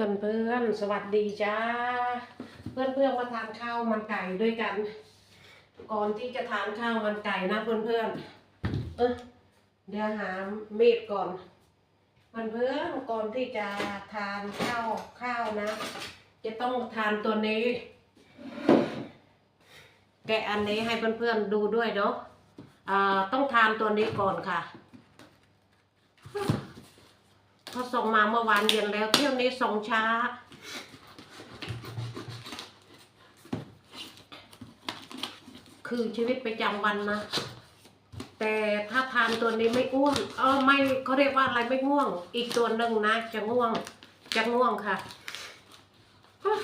พื่อนเพื่อนๆสวัสดีจ้า เพื่อนเพื่อนมาทานข้าวมันไก่ด้วยกัน ก่อนที่จะทานข้าวมันไก่นะเพื่อนเพื่อนเออเดี๋ยวหาเมีดก่อน เพื่อนเพื่อนก่อนที่จะทานข้าวข้าวนะ จะต้องทานตัวนี้ แกะอันนี้ให้เพื่อนๆดูด้วยเนาะอ่าต้องทานตัวนี้ก่อนค่ะ เขาส่งมาเมื่อวานเย็นแล้วเที่ยวนี้ส่งช้า คือชีวิตประจำวันนะแต่ถ้าทานตัวนี้ไม่อ้วนเออไม่เขาเรียกว่าอะไรไม่ง่วง อีกตัวหนึ่งนะจะง่วง จะง่วงค่ะฮู้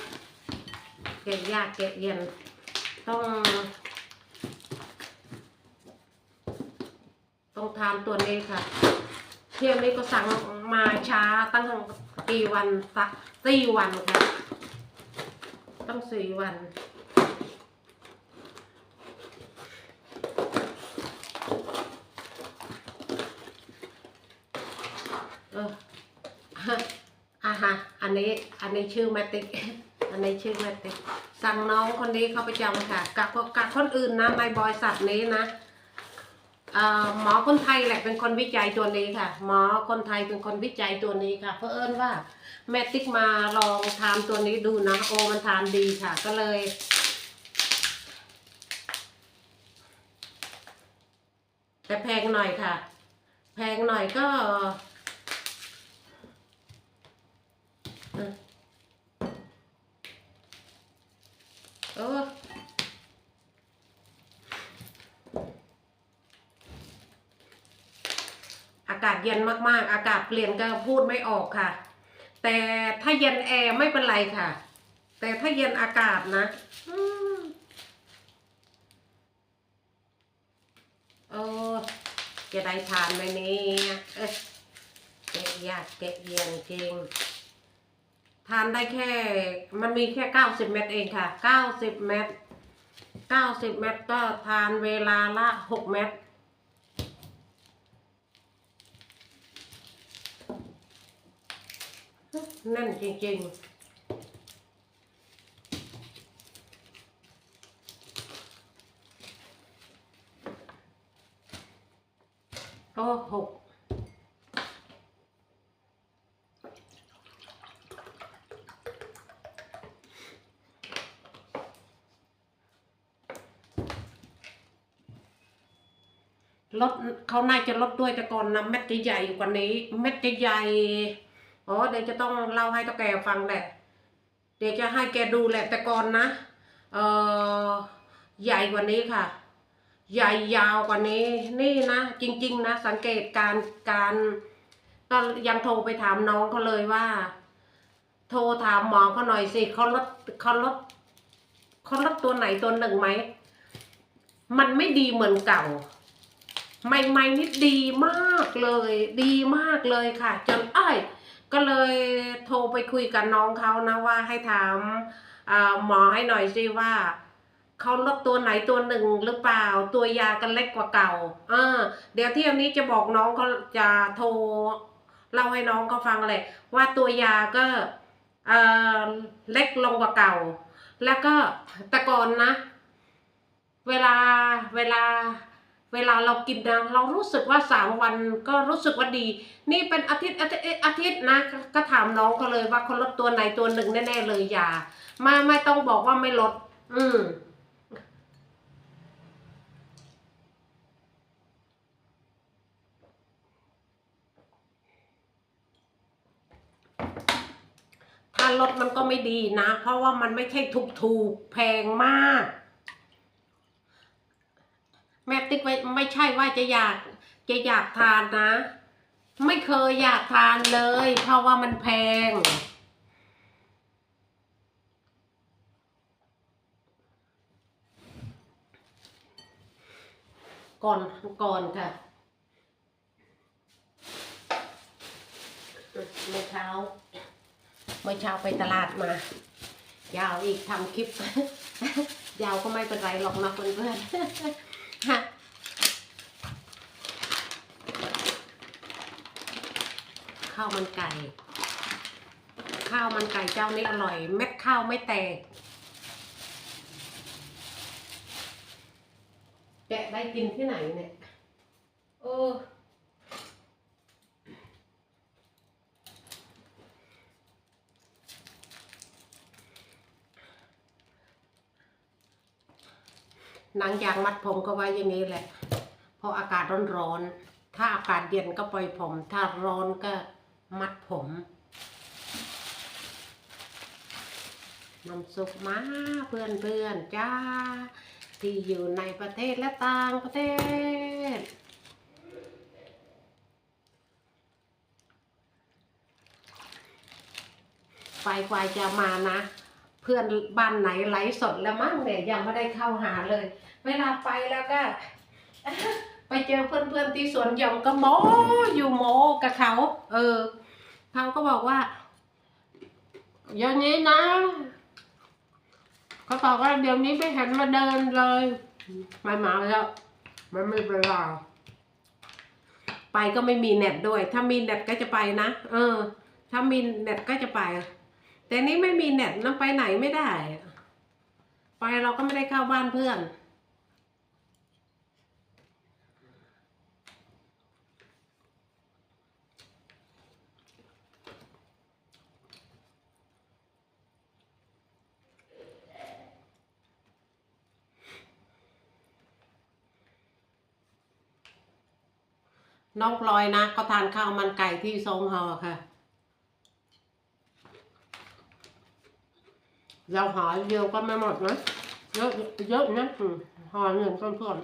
แกะยากแกะเย็นต้อง ต้องทานตัวนี้ค่ะ เที่ยวนี้ก็สั่งมาช้าตั้งกี่วันสักสี่วันค่ะตั้งสี่วันเอออะฮะอันนี้อันนี้ชื่อแมติกอันนี้ชื่อแมติกสั่งน้องคนนี้เข้าประจำค่ะ กับกับคนอื่นนะในบริษัทนี้นะ หมอคนไทยแหละเป็นคนวิจัยตัวนี้ค่ะ หมอคนไทยเป็นคนวิจัยตัวนี้ค่ะ เพราะเอิญว่าแม่ติ๊กมาลองทานตัวนี้ดูนะโอ้มันทานดีค่ะ ก็เลย แต่แพงหน่อยค่ะ แพงหน่อยก็เออเออ อากาศเย็นมากๆ อากาศเปลี่ยนก็พูดไม่ออกค่ะ แต่ถ้าเย็นแอร์ไม่เป็นไรค่ะ แต่ถ้าเย็นอากาศนะอืมโอ้จะได้ทานไหมเนี่ยเอ๊ะแกะยากแกะเย็นจริงทานได้แค่ มันมีแค่เก้าสิบเม็ดเองค่ะเก้าสิบเม็ดเก้าสิบเม็ดก็ทานเวลาละหกเม็ด แน่นจริงๆโอ้หกลดเขาน่าจะลดด้วยแต่ก่อนนะเม็ดจะใหญ่กว่านี้ เม็ดจะใหญ่ อ๋อเดี๋ยวจะต้องเล่าให้ตาแกฟังแหละ เดี๋ยวจะให้แกดูแหละแต่ก่อนนะเออใหญ่กว่านี้ค่ะ ใหญ่ยาวกว่านี้ นี่นะจริง ๆ นะ สังเกตการการก็ยังโทรไปถามน้องเขาเลยว่า โทรถามหมอเขาหน่อยสิเขาลดเขาลดเขาลดตัวไหนตัวหนึ่งไหมมันไม่ดีเหมือนเก่า ใหม่ๆนี่ดีมากเลย ดีมากเลยค่ะ จนอ้อย ก็เลยโทรไปคุยกับน้องเขานะว่าให้ถามอ่าหมอให้หน่อยสิว่าเขาลดตัวไหนตัวหนึ่งหรือเปล่า ตัวยากันเล็กกว่าเก่าเออเดี๋ยวเที่ยวนี้จะบอกน้องเขาจะโทรเล่าให้น้องเขาฟังเลยว่าตัวยาก็เออเล็กลงกว่าเก่า แล้วก็แต่ก่อนนะ เวลาเวลา เวลาเรากินนะเรารู้สึกว่าสามวันก็รู้สึกว่าดี นี่เป็นอาทิตย์อาทิตย์อาทิตย์นะ ก็ถามน้องเขาเลยว่าเขาลดตัวไหนตัวหนึ่งแน่ๆเลยอย่าไม่ไม่ต้องบอกว่าไม่ลด อืมถ้าลดมันก็ไม่ดีนะ เพราะว่ามันไม่ใช่ถูกๆแพงมาก ติ๊กไว้ไม่ใช่ว่าจะอยากจะอยากทานนะ ไม่เคยอยากทานเลย เพราะว่ามันแพง ก่อนก่อนค่ะเมื่อเช้าเมื่อเช้าไปตลาดมา ยาวอีกทำคลิป ยาวก็ไม่เป็นไรหรอกนะเพื่อนๆ ฮะ ข้าวมันไก่ ข้าวมันไก่เจ้านี้อร่อย เม็ดข้าวไม่แตกแกะได้กินที่ไหนเนี่ยเออหนังยางมัดผมก็ไว้อย่างนี้แหละ เพราะอากาศร้อนๆ ถ้าอากาศเย็นก็ปล่อยผม ถ้าร้อนก็ มัดผมน้ำซุปมาเพื่อนเพื่อนๆจ้า ที่อยู่ในประเทศและต่างประเทศไฟควาจะมานะ เพื่อนบ้านไหนไลฟ์สดแล้วมั้งเนี่ยยังไม่ได้เข้าหาเลย เวลาไปแล้วก็ เจอเพื่อนๆที่สวนหยองก็โมอยู่โมกับเขา เออเขาก็บอกว่าอย่างนี้นะเขาบอกว่าเดี๋ยวนี้ไม่เห็นมาเดินเลยไม่มาแล้วมันไม่เป็นไรไปก็ไม่มีเน็ตด้วย ถ้ามีเน็ตก็จะไปนะ เออ ถ้ามีเน็ตก็จะไป แต่นี้ไม่มีเน็ตนั่ไปไหนไม่ได้ ไปเราก็ไม่ได้เข้าบ้านเพื่อน น้องพลอยนะ ก็ทานข้าวมันไก่ที่ทรงหอค่ะ เราหอเดียวก็ไม่หมดนะ เยอะเยอะนะหอหนึ่งเพื่อน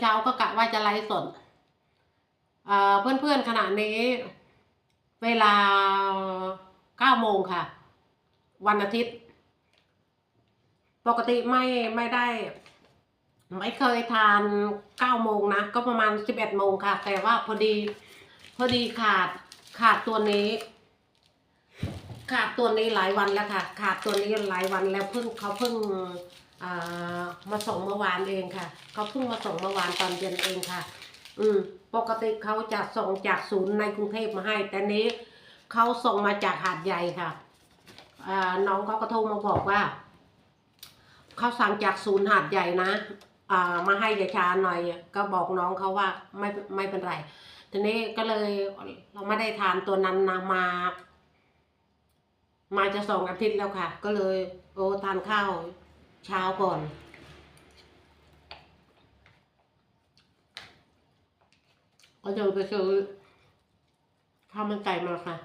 เช้าก็กะว่าจะไลฟ์สดเพื่อนๆขณะนี้ เวลาเก้าโมงค่ะ วันอาทิตย์ ปกติไม่ไม่ได้ ไม่เคยทานเก้าโมงนะ ก็ประมาณสิบเอ็ดโมงค่ะ แต่ว่าพอดี พอดีขาดขาดตัวนี้ ขาดตัวนี้หลายวันแล้วค่ะ ขาดตัวนี้หลายวันแล้วเพิ่งเขาเพิ่ง มาส่งเมื่อวานเองค่ะเขาเพิ่งมาส่งเมื่อวานตอนเย็นเองค่ะ อืม ปกติเขาจะส่งจากศูนย์ในกรุงเทพมาให้ แต่นี้เขาส่งมาจากหาดใหญ่ค่ะน้องเขาก็โทรมาบอกว่าเขาสั่งจากศูนย์หาดใหญ่นะามาให้ยายชาหน่อย ก็บอกน้องเขาว่าไม่ไม่เป็นไรทีนี้ก็เลยเราไม่ได้ทานตัวนั้นนะมา มาจะสองอาทิตย์แล้วค่ะ ก็เลย โอ้ทานข้าว เช้าก่อน ก็เดินไปซื้อข้าวมันไก่มาค่ะ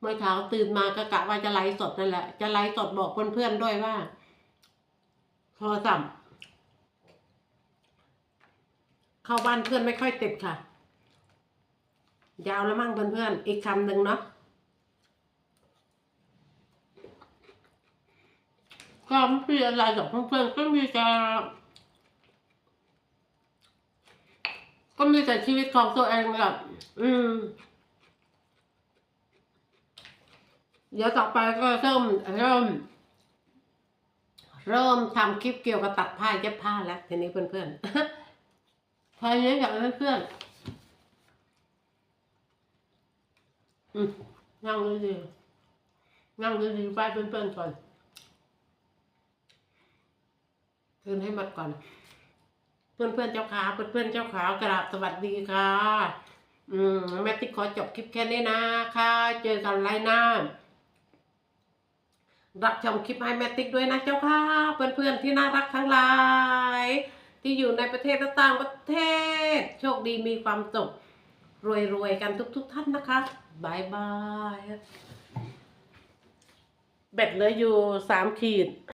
เมื่อเช้าตื่นมาก็กะว่าจะไลฟ์สดนั่นแหละ จะไลฟ์สดบอกเพื่อนๆด้วยว่า โทรศัพท์เข้าบ้านเพื่อนไม่ค่อยติดค่ะ ยาวแล้วมั่งเพื่อนๆ อีกคำหนึ่งเนาะ ก็ไม่มีอะไรกับเพื่อนๆ ก็มีแต่ก็มีแต่ชีวิตของตัวเองแบบอืม เดี๋ยวต่อไปก็เริ่มเริ่ม เริ่มทำคลิปเกี่ยวกับตัดผ้าเย็บผ้าแล้วทีนี้เพื่อนๆพอเนี้ยกับเพื่อนๆ อืมนั่งดีๆนั่งดีๆไปเพื่อนๆก่อนคืนให้หมดก่อน เพื่อนๆเจ้าขาเพื่อนๆเจ้าขากราบสวัสดีค่ะ อืมแม่ติ๊กขอจบคลิปแค่นี้นะค่ะเจอกันไลน์หน้ารับชมคลิปให้แม่ติ๊กด้วยนะเจ้าค่ะเพื่อนๆที่น่ารักทั้งหลาย ที่อยู่ในประเทศและต่างประเทศ โชคดีมีความสุขรวยๆกันทุก ๆ ท่านนะคะ บายบาย แบตเหลืออยู่สามขีด